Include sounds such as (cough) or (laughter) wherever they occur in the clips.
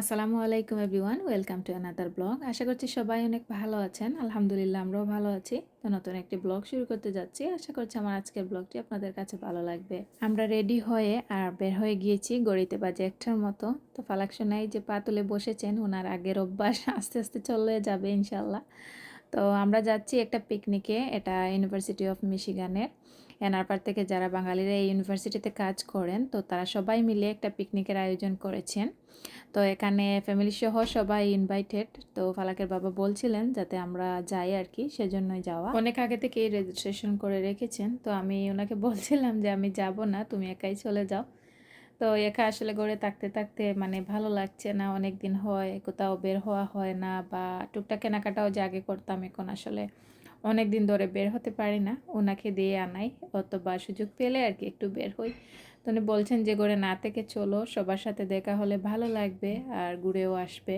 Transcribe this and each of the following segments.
আসসালামু আলাইকুম everyone, welcome to another vlog. আশা করছি সবাই অনেক ভালো আছেন। আলহামদুলিল্লাহ, আমরাও ভালো আছি। তো নতুন একটি ব্লগ শুরু করতে যাচ্ছি। আশা করছি আমার আজকের ব্লগটি আপনাদের কাছে ভালো লাগবে। আমরা রেডি হয়ে আর বের হয়ে গিয়েছি গড়িতে বাজে একটার মতো। তো ফালাক সোনাই যে পা তুলে বসেছেন, ওনার আগের অভ্যাস (laughs) আস্তে আস্তে চলে যাবে ইনশাল্লাহ তো আমরা যাচ্ছি একটা পিকনিকে এটা ইউনিভার্সিটি অফ মিশিগানের এনআরপার থেকে যারা বাঙালিরা এই ইউনিভার্সিটিতে কাজ করেন, তো তারা সবাই মিলে একটা পিকনিকের আয়োজন করেছেন। তো এখানে ফ্যামিলি সহ সবাই ইনভাইটেড তো ফালাকের বাবা বলছিলেন যাতে আমরা যাই আর কি, সেজন্যই যাওয়া। অনেক আগে থেকেই রেজিস্ট্রেশন করে রেখেছেন, তো আমি ওনাকে (laughs) বলছিলাম যে আমি যাব না, তুমি একাই চলে যাও। তো একা আসলে গড়ে থাকতে থাকতে মানে ভালো লাগছে না অনেক দিন হয়, কোথাও বের হওয়া হয় না, বা টুকটাক কেনাকাটাও যে আগে করতাম, এখন আসলে অনেক দিন ধরে বের হতে পারি না, ওনাকে দিয়ে আনাই, অথবা সুযোগ পেলে আর কি একটু বের হই। তো উনি বলছেন যে ঘুরে না থেকে চলো, সবার সাথে দেখা হলে ভালো লাগবে আর ঘুরেও আসবে।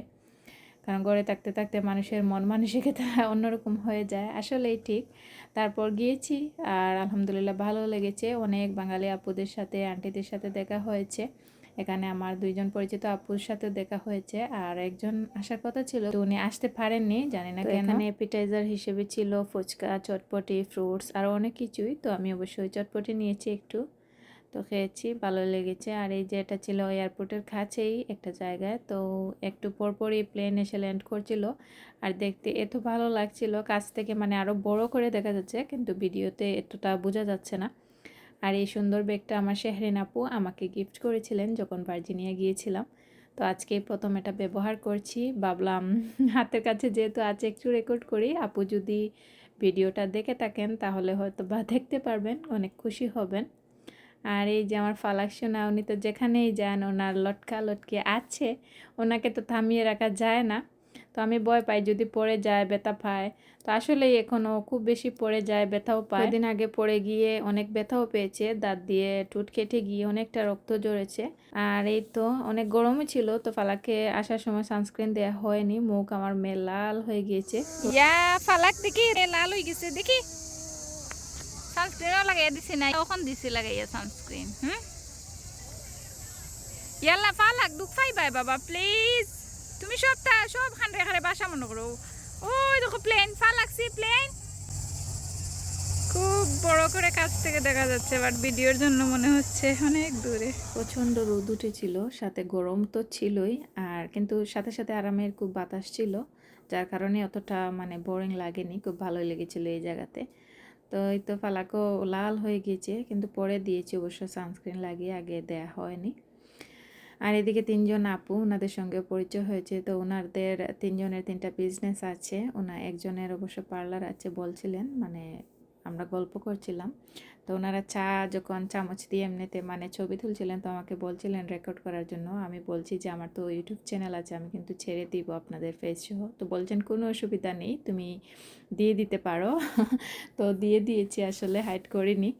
কারণ ঘরে থাকতে থাকতে মানুষের মন মানসিকতা (laughs) অন্যরকম হয়ে যায়, আসলেই ঠিক। তারপর গিয়েছি আর আলহামদুলিল্লাহ ভালো লেগেছে। অনেক বাঙালি আপুদের সাথে, আন্টিদের সাথে দেখা হয়েছে। এখানে আমার দুইজন পরিচিত আপুর সাথে দেখা হয়েছে। আর একজন আসার কথা ছিল তো উনি আসতে পারেননি জানি না এখানে এপিটাইজার হিসেবে ছিল ফুচকা চটপটি ফ্রুটস আর অনেক কিছুই। তো আমি অবশ্যই চটপটি নিয়েছি একটু। তো খেয়েছি ভালো লেগেছে। আর এই যে এটা ছিল এয়ারপোর্টের কাছেই একটা জায়গায়। তো একটু পরপরই প্লেন এসে ল্যান্ড করছিল। আর দেখতে এত ভালো লাগছিল কাছ থেকে মানে আরও বড় করে দেখা যাচ্ছে কিন্তু ভিডিওতে এতটা বোঝা যাচ্ছে না। আর এই সুন্দর ব্যাগটা আমার শেহরিন আপু আমাকে গিফট করেছিলেন যখন ভার্জিনিয়া গিয়েছিলাম। তো আজকে প্রথম এটা ব্যবহার করছি। ভাবলাম, হাতের কাছে যেহেতু আছে একটু রেকর্ড করি, আপু যদি ভিডিওটা দেখে থাকেন তাহলে হয়তো বা দেখতে পারবেন, অনেক খুশি হবেন। আর এই যে আমার ফালাক সোনা, উনি তো যেখানেই যান, ওনার লটকা লটকে আছে, ওনাকে তো থামিয়ে রাখা যায় না। তো আমি ভয় পাই যদি পড়ে যায়, ব্যথা পায়। তো আসলেই এখনও খুব বেশি পড়ে যায়, ব্যথাও পায়। দিন আগে পড়ে গিয়ে অনেক ব্যথাও পেয়েছে, দাঁত দিয়ে টুট কেটে গিয়ে অনেকটা রক্ত জড়েছে আর এই তো অনেক গরমও ছিল, তো ফালাকে আসার সময় সানস্ক্রিন দেওয়া হয়নি, মুখ আমার মেয়ে লাল হয়ে গিয়েছে। ফালাক দেখি লাল হয়ে গেছে দেখি। সানস্ক্রিনও লাগাইয়া দিছি না কখন দিছি লাগাইয়া সানস্ক্রিন, হুম? ইয়াল্লা, ফালাক দুঃখ পাইবাই বাবা, প্লিজ। তুমি সব মনে করো। ওই দেখো প্লেন ফালাকছি প্লেন খুব বড় করে কাছ থেকে দেখা যাচ্ছে বাট ভিডিওর জন্য মনে হচ্ছে অনেক দূরে। প্রচণ্ড রোদ উঠেছিল, সাথে গরম তো ছিলই, আর কিন্তু সাথে সাথে আরামের খুব বাতাস ছিল, যার কারণে অতটা মানে বোরিং লাগেনি, খুব ভালোই লেগেছিলো এই জায়গাতে। তো এই তো ফালাকও লাল হয়ে গিয়েছে, কিন্তু পরে দিয়েছি অবশ্য সানস্ক্রিন লাগিয়ে, আগে দেয়া হয়নি। আর এদিকে তিনজন আপু ওনাদের সঙ্গে পরিচয় হয়েছে। তো ওনাদের তিনজনের তিনটা বিজনেস আছে। ওনা একজনের অবশ্য পার্লার আছে বলছিলেন মানে আমরা গল্প করছিলাম। তো ওনারা চা যখন চামচ দিয়ে এমনিতে মানে ছবি তুলছিলেন, তো আমাকে বলছিলেন রেকর্ড করার জন্য। আমি বলছি যে, আমার তো ইউটিউব চ্যানেল আছে, আমি কিন্তু ছেড়ে দিব আপনাদের ফেস সহ। তো বলছেন, কোনো অসুবিধা নেই, তুমি দিয়ে দিতে পারো। (laughs) তো দিয়ে দিয়েছি, আসলে হাইড করিনি।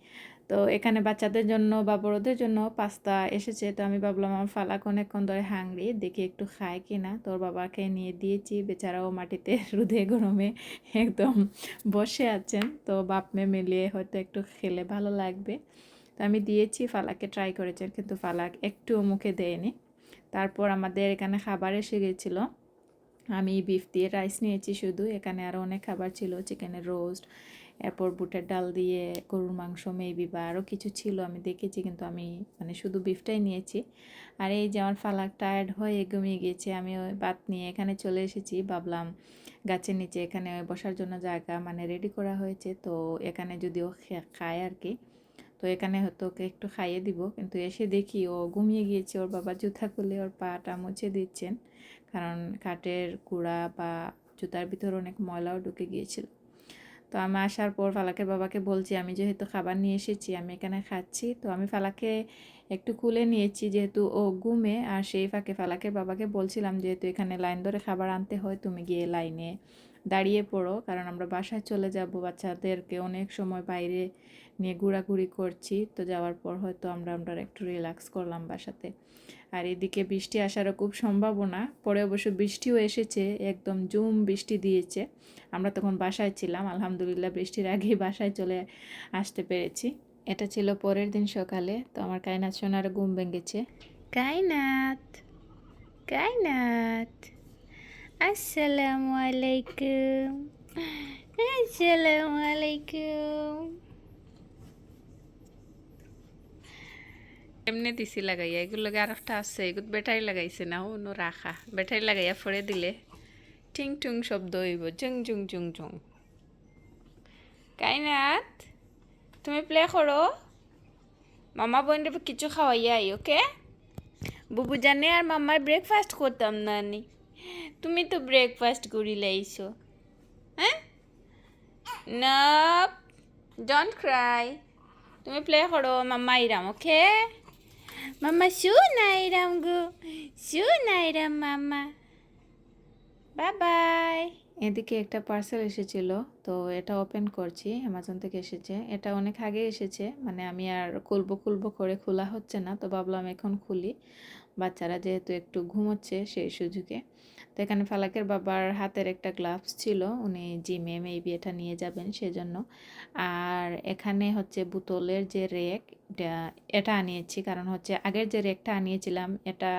তো এখানে বাচ্চাদের জন্য বা বড়োদের জন্য পাস্তা এসেছে। তো আমি ভাবলাম আমার ফালাক অনেকক্ষণ ধরে হাংরি দেখি একটু খায় কি না। তোর বাবাকে নিয়ে দিয়েছি, বেচারাও মাটিতে (laughs) রুদে গরমে একদম বসে আছেন। তো বাপ মেয়ে মিলিয়ে হয়তো একটু খেলে ভালো লাগবে। তো আমি দিয়েছি ফালাকে ট্রাই করেছেন, কিন্তু ফালাক একটুও মুখে দেয়নি। তারপর আমাদের এখানে খাবার এসে গেছিল। আমি বিফ দিয়ে রাইস নিয়েছি শুধু। এখানে আরও অনেক খাবার ছিল চিকেনের রোস্ট এরপর বুটের ডাল দিয়ে গরুর মাংস মেবি বা আরও কিছু ছিল আমি দেখেছি, কিন্তু আমি মানে শুধু বিফটাই নিয়েছি। আর এই যে আমার ফালাক টায়ার্ড হয়ে ঘুমিয়ে গিয়েছে, আমি ওই বাত নিয়ে এখানে চলে এসেছি। ভাবলাম গাছের নিচে এখানে বসার জন্য জায়গা মানে রেডি করা হয়েছে, তো এখানে যদিও খায় আর কি তো এখানে হয়তো ওকে একটু খাইয়ে দিব। কিন্তু এসে দেখি ও ঘুমিয়ে গিয়েছে, ওর বাবা জুতা খুলে ওর পাটা মুছে দিচ্ছেন। কারণ কাঠের কুড়া বা জুতার ভিতর অনেক ময়লাও ঢুকে গিয়েছিল। তো আমি আসার পর ফালাকের বাবাকে বলছি, আমি যেহেতু খাবার নিয়ে এসেছি, আমি এখানে খাচ্ছি। তো আমি ফালাকে একটু কুলে নিয়েছি, যেহেতু ও ঘুমে, আর সেই ফাঁকে ফালাকের বাবাকে বলছিলাম, যেহেতু এখানে লাইন ধরে খাবার আনতে হয়, তুমি গিয়ে লাইনে দাঁড়িয়ে পড়ো, কারণ আমরা বাসায় চলে যাব। বাচ্চাদেরকে অনেক সময় বাইরে নিয়ে ঘোরাঘুরি করছি। তো যাওয়ার পর হয়তো আমরা আমরা একটু রিল্যাক্স করলাম বাসাতে। আর এদিকে বৃষ্টি আসারও খুব সম্ভাবনা। পরে অবশ্য বৃষ্টিও এসেছে, একদম জুম বৃষ্টি দিয়েছে। আমরা তখন বাসায় ছিলাম, আলহামদুলিল্লাহ বৃষ্টির আগেই বাসায় চলে আসতে পেরেছি। এটা ছিল পরের দিন সকালে। তো আমার কায়নাথ সোনার ঘুম ভেঙেছে। কায়নাথ কায়নাত আসসালামু আলাইকুম আসসালামু আলাইকুম। এমনি দিছি লাগাইয়া এগুলো আর একটা আছে এগুলো ব্যাটারি লাগাইছে না অন্য রাখা ব্যাটারি লাগাইয়া ফরে দিলে টিং টুং শব্দ হইব, জুং জুং জুং জুং। কাইনাত, তুমি প্লে করো। মামা বোন কিছু খাওয়াইয়া আই, ওকে? বুবু জানে আর মামার ব্রেকফাস্ট করতাম না নি। তুমি তো ব্রেকফাস্ট করি লাইছো। হ্যাঁ? না ডোন্ট ক্রাই তুমি প্লে করো মাম্মা আইরাম, ওকে? মাম্মা শু নাইরাম গো শু নাইরাম মাম্মা বাবাই এদিকে একটা পার্সেল এসেছিল, তো এটা ওপেন করছি অ্যামাজন থেকে এসেছে। এটা অনেক আগে এসেছে মানে আমি আর খুলবো খুলবো করে খোলা হচ্ছে না, তো ভাবলাম এখন খুলি। বাচ্চারা যেহেতু একটু ঘুমোচ্ছে সেই সুযোগে। তো এখানে ফালাকের বাবার হাতের একটা গ্লাভস ছিল, উনি জিমে মেবি এটা নিয়ে যাবেন সেজন্য। আর এখানে হচ্ছে বোতলের যে রেক এটা আনিয়েছি কারণ হচ্ছে আগের যে রেকটা আনিয়েছিলাম, এটা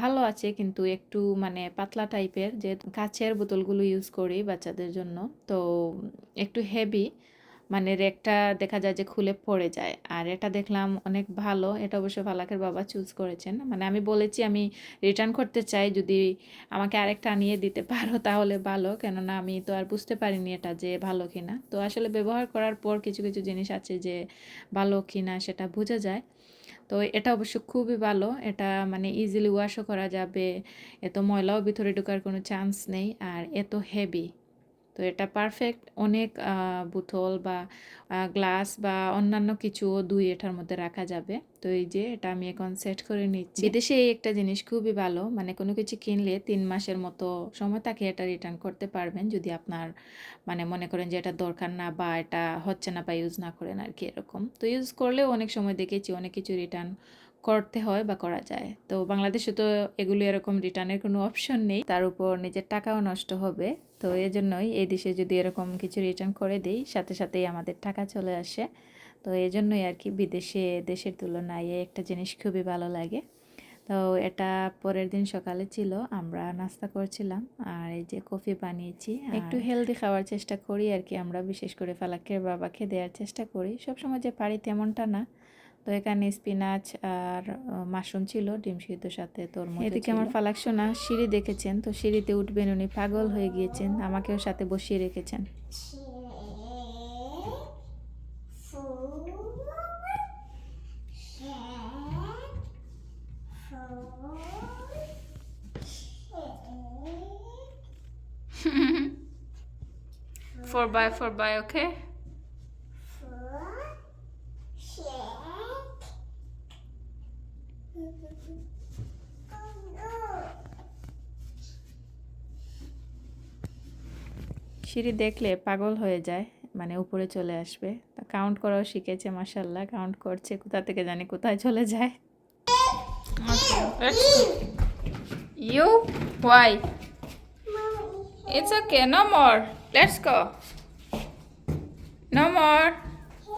ভালো আছে কিন্তু একটু মানে পাতলা টাইপের যে কাচের বোতলগুলো ইউজ করি বাচ্চাদের জন্য। তো একটু হেভি মানে রেকটা দেখা যায় যে খুলে পড়ে যায়। আর এটা দেখলাম অনেক ভালো। এটা অবশ্য ফালাকের বাবা চুজ করেছেন। মানে আমি বলেছি আমি রিটার্ন করতে চাই। যদি আমাকে আরেকটা আনিয়ে দিতে পারো তাহলে ভালো। কেননা আমি তো আর বুঝতে পারিনি এটা যে ভালো কিনা। তো আসলে ব্যবহার করার পর কিছু কিছু জিনিস আছে যে ভালো কিনা সেটা বোঝা যায়। তো এটা অবশ্য খুবই ভালো। এটা মানে ইজিলি ওয়াশও করা যাবে। এত ময়লাও ভিতরে ঢোকার কোনো চান্স নেই। আর এত হেভি তো এটা পারফেক্ট অনেক বোতল বা গ্লাস বা অন্যান্য কিছুও দুই এটার মধ্যে রাখা যাবে। তো এই যে এটা আমি এখন সেট করে নিচ্ছি। বিদেশে এই একটা জিনিস খুবই ভালো। মানে কোনো কিছু কিনলে তিন মাসের মতো সময় তাকে এটা রিটার্ন করতে পারবেন। যদি আপনার মানে মনে করেন যে এটা দরকার না বা এটা হচ্ছে না বা ইউজ না করেন আর কি এরকম। তো ইউজ করলেও অনেক সময় দেখেছি অনেক কিছু রিটার্ন করতে হয় বা করা যায়। তো বাংলাদেশে তো এগুলো এরকম রিটার্নের কোনো অপশন নেই। তার উপর নিজের টাকাও নষ্ট হবে। তো এই জন্যই এই দেশে যদি এরকম কিছু রিটার্ন করে দিই সাথে সাথেই আমাদের টাকা চলে আসে। তো এই জন্যই আর কি বিদেশে দেশের তুলনায় এই একটা জিনিস খুবই ভালো লাগে। তো এটা পরের দিন সকালে ছিল আমরা নাস্তা করছিলাম আর এই যে কফি বানিয়েছি একটু হেলদি খাওয়ার চেষ্টা করি আর কি আমরা বিশেষ করে ফালাকের বাবাকে দেওয়ার চেষ্টা করি। সবসময় যে পারি তেমনটা না তো এখানে স্পিনাচ আর মাশরুম ছিল ডিম সিদ্ধ সাথে তরমুজ এদিকে আমার ফালাক সোনা সিঁড়ি দেখেছেন তো সিঁড়িতে উঠবেন উনি পাগল হয়ে গিয়েছেন আমাকেও সাথে বসিয়ে রেখেছেন। Four by four by okay সিঁড়ি দেখলে পাগল হয়ে যায় মানে উপরে চলে আসবে তা কাউন্ট করাও শিখেছে মাসাল্লাহ কাউন্ট করছে, কোথা থেকে জানি কোথায় চলে যায় you Why? It's okay no more. Let's go. No more.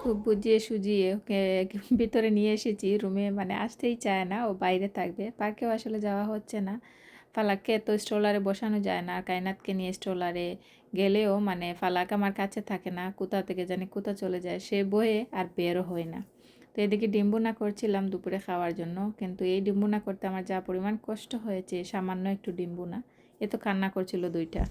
খুব বুঝিয়ে সুজিয়ে ওকে (laughs) ভিতরে নিয়ে এসেছি। রুমে মানে আসতেই চায় না, ও বাইরে থাকবে। পার্কেও আসলে যাওয়া হচ্ছে না। ফালাককে তো স্ট্রোলারে বসানো যায় না। কায়নাতকে নিয়ে স্ট্রোলারে গেলেও মানে ফালাক আমার কাছে থাকে না। কোথা থেকে জানি কোথা চলে যায়। সে বয়ে আর বেরও হয় না। তো এদিকে ডিম্বুনা করছিলাম দুপুরে খাওয়ার জন্য। কিন্তু এই ডিম্বুনা করতে আমার যা পরিমাণ কষ্ট হয়েছে, সামান্য একটু ডিম্বুনা। এ তো কান্না করছিল দুইটা।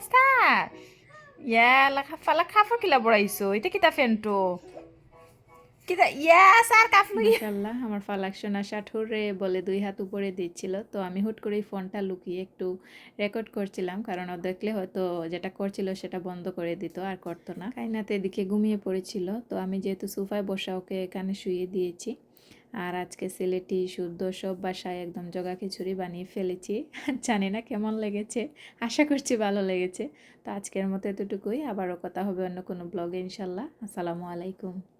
What's that? Yeah, la fala kafa kila boraiso. Ita kita fento. Kita yes, আর কাফলু ইনশাল্লাহ আমার ফালাক সোনা ষাঠুরে বলে দুই হাত উপরে দিচ্ছিল তো আমি হুট করেই ফোনটা লুকিয়ে একটু রেকর্ড করছিলাম কারণ ও দেখলে হয়তো যেটা করছিল সেটা বন্ধ করে দিত আর করতো না কাইনাতে এদিকে ঘুমিয়ে পড়েছিল তো আমি যেহেতু সোফায় বসা ওকে এখানে শুয়ে দিয়েছি আর আজকে সিলেটি শুদ্ধ সব বাসায় একদম জগা খিচুড়ি বানিয়ে ফেলেছি। জানি না কেমন লেগেছে, আশা করছি ভালো লেগেছে। তো আজকের মতো এতটুকুই, আবারও কথা হবে অন্য কোনো ব্লগে ইনশাল্লাহ। আসসালামু আলাইকুম।